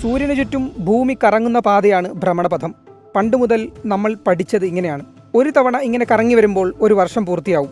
സൂര്യന് ചുറ്റും ഭൂമി കറങ്ങുന്ന പാതയാണ് ഭ്രമണപഥം. പണ്ട് മുതൽ നമ്മൾ പഠിച്ചത് ഇങ്ങനെയാണ്. ഒരു തവണ ഇങ്ങനെ കറങ്ങി വരുമ്പോൾ ഒരു വർഷം പൂർത്തിയാവും.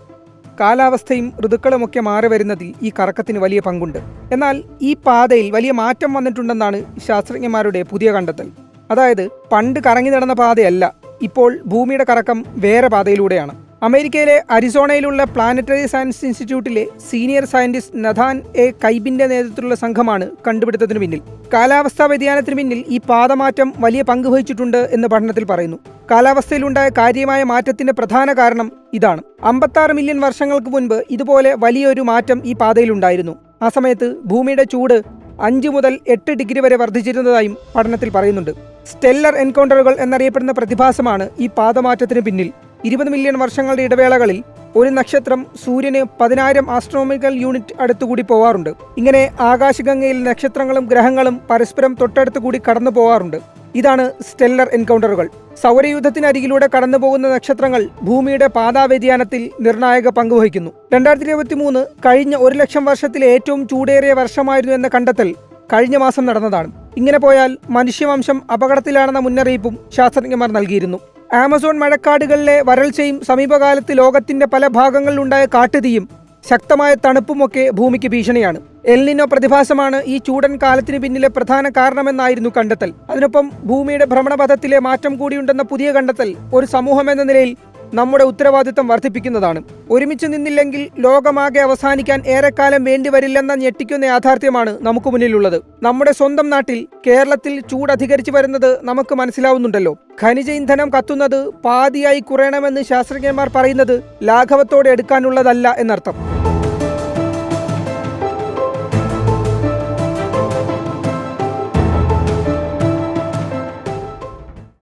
കാലാവസ്ഥയും ഋതുക്കളുമൊക്കെ മാറി വരുന്നതിൽ ഈ കറക്കത്തിന് വലിയ പങ്കുണ്ട്. എന്നാൽ ഈ പാതയിൽ വലിയ മാറ്റം വന്നിട്ടുണ്ടെന്നാണ് ശാസ്ത്രജ്ഞന്മാരുടെ പുതിയ കണ്ടെത്തൽ. അതായത് പണ്ട് കറങ്ങി നടന്ന പാതയല്ല ഇപ്പോൾ ഭൂമിയുടെ കറക്കം വേറെ പാതയിലൂടെയാണ്. അമേരിക്കയിലെ അരിസോണയിലുള്ള പ്ലാനറ്ററി സയൻസ് ഇൻസ്റ്റിറ്റ്യൂട്ടിലെ സീനിയർ സയന്റിസ്റ്റ് നഥാൻ എ കൈബിന്റെ നേതൃത്വത്തിലുള്ള സംഘമാണ് കണ്ടുപിടുത്തത്തിന് പിന്നിൽ. കാലാവസ്ഥാ വ്യതിയാനത്തിന് പിന്നിൽ ഈ പാതമാറ്റം വലിയ പങ്ക് വഹിച്ചിട്ടുണ്ട് എന്ന് പഠനത്തിൽ പറയുന്നു. കാലാവസ്ഥയിലുണ്ടായ കാര്യമായ മാറ്റത്തിന്റെ പ്രധാന കാരണം ഇതാണ്. അമ്പത്താറ് മില്യൺ വർഷങ്ങൾക്ക് മുൻപ് ഇതുപോലെ വലിയൊരു മാറ്റം ഈ പാതയിലുണ്ടായിരുന്നു. ആ സമയത്ത് ഭൂമിയുടെ ചൂട് അഞ്ച് മുതൽ എട്ട് ഡിഗ്രി വരെ വർദ്ധിച്ചിരുന്നതായും പഠനത്തിൽ പറയുന്നുണ്ട്. സ്റ്റെല്ലർ എൻകൗണ്ടറുകൾ എന്നറിയപ്പെടുന്ന പ്രതിഭാസമാണ് ഈ പാതമാറ്റത്തിന് പിന്നിൽ. ഇരുപത് മില്യൺ വർഷങ്ങളുടെ ഇടവേളകളിൽ ഒരു നക്ഷത്രം സൂര്യന് പതിനായിരം ആസ്ട്രോണമിക്കൽ യൂണിറ്റ് അടുത്തുകൂടി പോവാറുണ്ട്. ഇങ്ങനെ ആകാശഗംഗയിൽ നക്ഷത്രങ്ങളും ഗ്രഹങ്ങളും പരസ്പരം തൊട്ടടുത്ത് കൂടി കടന്നു പോവാറുണ്ട്. ഇതാണ് സ്റ്റെല്ലർ എൻകൗണ്ടറുകൾ. സൗരയൂഥത്തിനരികിലൂടെ കടന്നുപോകുന്ന നക്ഷത്രങ്ങൾ ഭൂമിയുടെ പാതാവ്യതിയാനത്തിൽ നിർണായക പങ്കുവഹിക്കുന്നു രണ്ടായിരത്തി ഇരുപത്തി മൂന്ന് കഴിഞ്ഞ ഒരു ലക്ഷം വർഷത്തിലെ ഏറ്റവും ചൂടേറിയ വർഷമായിരുന്നു എന്ന കണ്ടെത്തൽ കഴിഞ്ഞ മാസം നടന്നതാണ്. ഇങ്ങനെ പോയാൽ മനുഷ്യവംശം അപകടത്തിലാണെന്ന മുന്നറിയിപ്പും ശാസ്ത്രജ്ഞന്മാർ നൽകിയിരുന്നു. ആമസോൺ മഴക്കാടുകളിലെ വരൾച്ചയും സമീപകാലത്ത് ലോകത്തിന്റെ പല ഭാഗങ്ങളിലുണ്ടായ കാട്ടുതീയും ശക്തമായ തണുപ്പുമൊക്കെ ഭൂമിക്ക് ഭീഷണിയാണ്. എൽനിനോ പ്രതിഭാസമാണ് ഈ ചൂടൻ കാലത്തിന് പിന്നിലെ പ്രധാന കാരണമെന്നായിരുന്നു കണ്ടെത്തൽ. അതിനൊപ്പം ഭൂമിയുടെ ഭ്രമണപഥത്തിലെ മാറ്റം കൂടിയുണ്ടെന്ന പുതിയ കണ്ടെത്തൽ ഒരു സമൂഹം എന്ന നിലയിൽ നമ്മുടെ ഉത്തരവാദിത്തം വർദ്ധിപ്പിക്കുന്നതാണ്. ഒരുമിച്ച് നിന്നില്ലെങ്കിൽ ലോകമാകെ അവസാനിക്കാൻ ഏറെക്കാലം വേണ്ടിവരില്ലെന്ന ഞെട്ടിക്കുന്ന യാഥാർത്ഥ്യമാണ് നമുക്ക് മുന്നിലുള്ളത്. നമ്മുടെ സ്വന്തം നാട്ടിൽ കേരളത്തിൽ ചൂട് അധികരിച്ചു വരുന്നത് നമുക്ക് മനസ്സിലാവുന്നുണ്ടല്ലോ. ഖനിജ ഇന്ധനം കത്തുന്നത് പാതിയായി കുറയണമെന്ന് ശാസ്ത്രജ്ഞന്മാർ പറയുന്നത് ലാഘവത്തോടെ എടുക്കാനുള്ളതല്ല എന്നർത്ഥം.